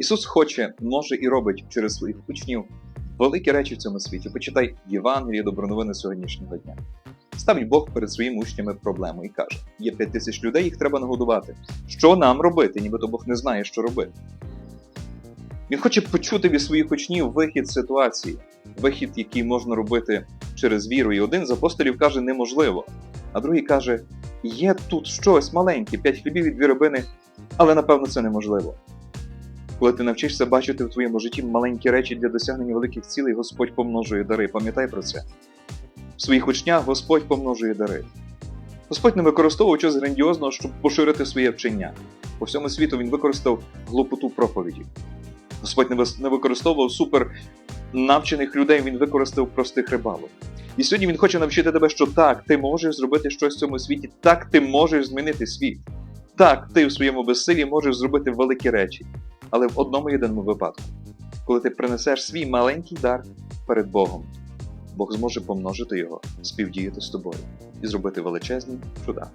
Ісус хоче, може і робить через своїх учнів великі речі в цьому світі. Почитай Євангеліє доброновини сьогоднішнього дня. Ставить Бог перед своїми учнями проблему і каже: є п'ять тисяч людей, їх треба нагодувати. Що нам робити? Нібито Бог не знає, що робити. Він хоче почути від своїх учнів вихід з ситуації, вихід, який можна робити через віру. І один з апостолів каже неможливо, а другий каже: є тут щось маленьке, п'ять хлібів і дві рибини, але напевно це неможливо. Коли ти навчишся бачити в твоєму житті маленькі речі для досягнення великих цілей, Господь помножує дари. Пам'ятай про це. В своїх учнях Господь помножує дари. Господь не використовував щось грандіозного, щоб поширити своє вчення. По всьому світу він використав глупоту проповіді. Господь не використовував супер навчених людей, він використав простих рибалок. І сьогодні він хоче навчити тебе, що так, ти можеш зробити щось в цьому світі, так ти можеш змінити світ. Так, ти в своєму безсилі можеш зробити великі речі. Але в одному єдиному випадку, коли ти принесеш свій маленький дар перед Богом, Бог зможе помножити його, співдіяти з тобою і зробити величезні чуда.